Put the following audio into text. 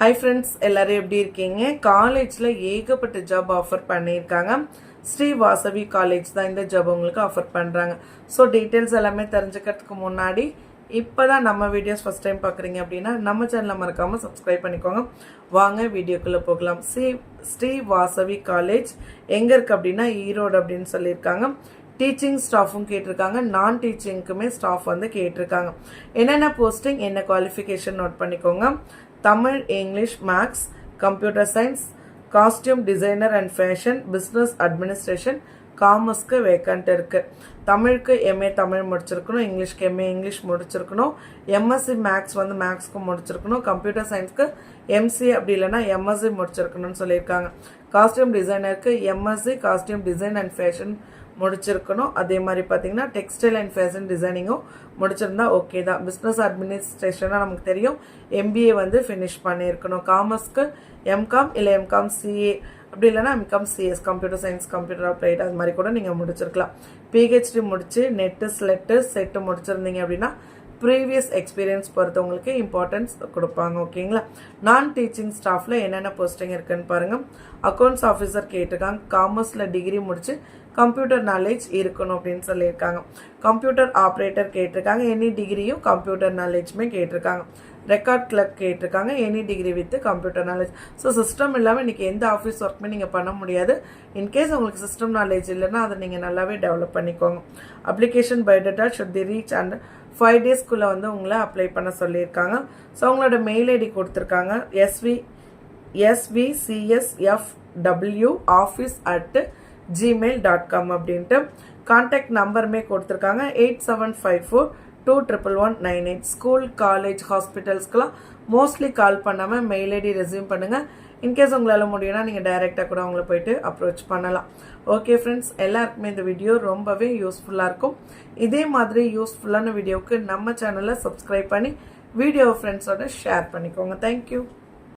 Hi friends எல்லாரும் எப்படி இருக்கீங்க? காலேஜில் ஏகப்பட்ட ஜாப் ஆஃபர் பண்ணியிருக்காங்க. ஸ்ரீ வாசவி காலேஜ் தான் இந்த ஜாப் உங்களுக்கு ஆஃபர் பண்ணுறாங்க ஸோ டீட்டெயில்ஸ் எல்லாமே தெரிஞ்சுக்கிறதுக்கு முன்னாடி இப்போ தான் நம்ம வீடியோஸ் ஃபஸ்ட் டைம் பார்க்குறீங்க அப்படின்னா நம்ம சேனலை மறக்காமல் சப்ஸ்கிரைப் பண்ணிக்கோங்க. வாங்க வீடியோக்குள்ளே போகலாம். ஸ்ரீ ஸ்ரீ வாசவி காலேஜ் எங்கே இருக்குது அப்படின்னா ஈரோடு அப்படின்னு சொல்லியிருக்காங்க. டீச்சிங் ஸ்டாஃபும் கேட்டிருக்காங்க. நான் டீச்சிங்க்குமே ஸ்டாஃப் வந்து கேட்டிருக்காங்க. என்னென்ன போஸ்டிங் என்ன குவாலிஃபிகேஷன் நோட் பண்ணிக்கோங்க. Tamil English maths computer science costume designer and fashion business administration காமர்ஸ்க்கு vacant இருக்குது தமிழுக்கு எம்ஏ தமிழ் முடிச்சிருக்கணும் இங்கிலீஷ்க்கு எம்ஏ இங்கிலீஷ் முடிச்சிருக்கணும் எம்எஸ்சி மேக்ஸ் வந்து மேக்ஸ்க்கு முடிச்சிருக்கணும் கம்ப்யூட்டர் சயின்ஸ்க்கு எம்சி அப்படி இல்லைன்னா எம்எஸ்சி முடிச்சிருக்கணும்னு சொல்லியிருக்காங்க. Costume டிசைனருக்கு MSc costume design and fashion முடிச்சிருக்கணும். அதே மாதிரி பார்த்தீங்கன்னா டெக்ஸ்டைல் அண்ட் ஃபேஷன் டிசைனிங்கும் முடிச்சிருந்தா ஓகே தான். பிஸ்னஸ் அட்மினிஸ்ட்ரேஷனாக நமக்கு தெரியும். எம்பிஏ வந்து ஃபினிஷ் பண்ணியிருக்கணும். காமர்ஸ்க்கு எம்காம் இல்லை எம்காம் சிஏ அப்படி இல்லைனா MCom CS computer science computer applied அது மாதிரி கூட நீங்கள் முடிச்சிருக்கலாம். பிஹெச்டி முடிச்சு நெட்டு ஸ்லெட்டு செட்டு முடிச்சிருந்தீங்க அப்படின்னா ப்ரீவியஸ் எக்ஸ்பீரியன்ஸ் பொறுத்தவங்களுக்கு இம்பார்ட்டன்ஸ் கொடுப்பாங்க ஓகேங்களா நான் டீச்சிங் ஸ்டாஃபில் என்னென்ன போஸ்டிங் இருக்குன்னு பாருங்கள் அக்கௌண்ட்ஸ் ஆஃபீஸர் கேட்டிருக்காங்க காமர்ஸில் டிகிரி முடிச்சு கம்ப்யூட்டர் நாலேஜ் இருக்கணும் அப்படின்னு சொல்லியிருக்காங்க. கம்ப்யூட்டர் ஆப்ரேட்டர் கேட்டிருக்காங்க எனி டிகிரியும் கம்ப்யூட்டர் நாலேஜுமே கேட்டிருக்காங்க. ரெக்கார்ட் கிளர்க் கேட்டிருக்காங்க any degree with computer knowledge so system இல்லாமல் இன்றைக்கி எந்த ஆஃபீஸ் ஒர்க்குமே நீங்கள் பண்ண முடியாது. இன்கேஸ் உங்களுக்கு சிஸ்டம் நாலேஜ் இல்லைன்னா அதை நீங்கள் நல்லாவே டெவலப் பண்ணிக்கோங்க. Application biodata should the reach and five டேஸ்க்குள்ளே வந்து உங்களை அப்ளை பண்ண சொல்லியிருக்காங்க. ஸோ உங்களோட மெயில் ஐடி கொடுத்துருக்காங்க. SV SVCSF W office at Gmail dot com அப்படின்ட்டு. கான்டாக்ட் நம்பருமே கொடுத்துருக்காங்க. Eight seven five four two triple one nine eight school college ஹாஸ்பிட்டல்ஸ்க்கெலாம் mostly call பண்ணாமல் மெயில் ஐடி ரெசியூம் பண்ணுங்கள் இன்கேஸ் உங்களால் முடியும்னா நீங்கள் டைரெக்டாக கூட அவங்கள போயிட்டு அப்ரோச் பண்ணலாம். ஓகே ஃப்ரெண்ட்ஸ் எல்லாருக்குமே இந்த வீடியோ ரொம்பவே யூஸ்ஃபுல்லாக இருக்கும். இதே மாதிரி யூஸ்ஃபுல்லான வீடியோவுக்கு நம்ம சேனலை சப்ஸ்கிரைப் பண்ணி வீடியோ ஃப்ரெண்ட்ஸோட ஷேர் பண்ணிக்கோங்க. தேங்க்யூ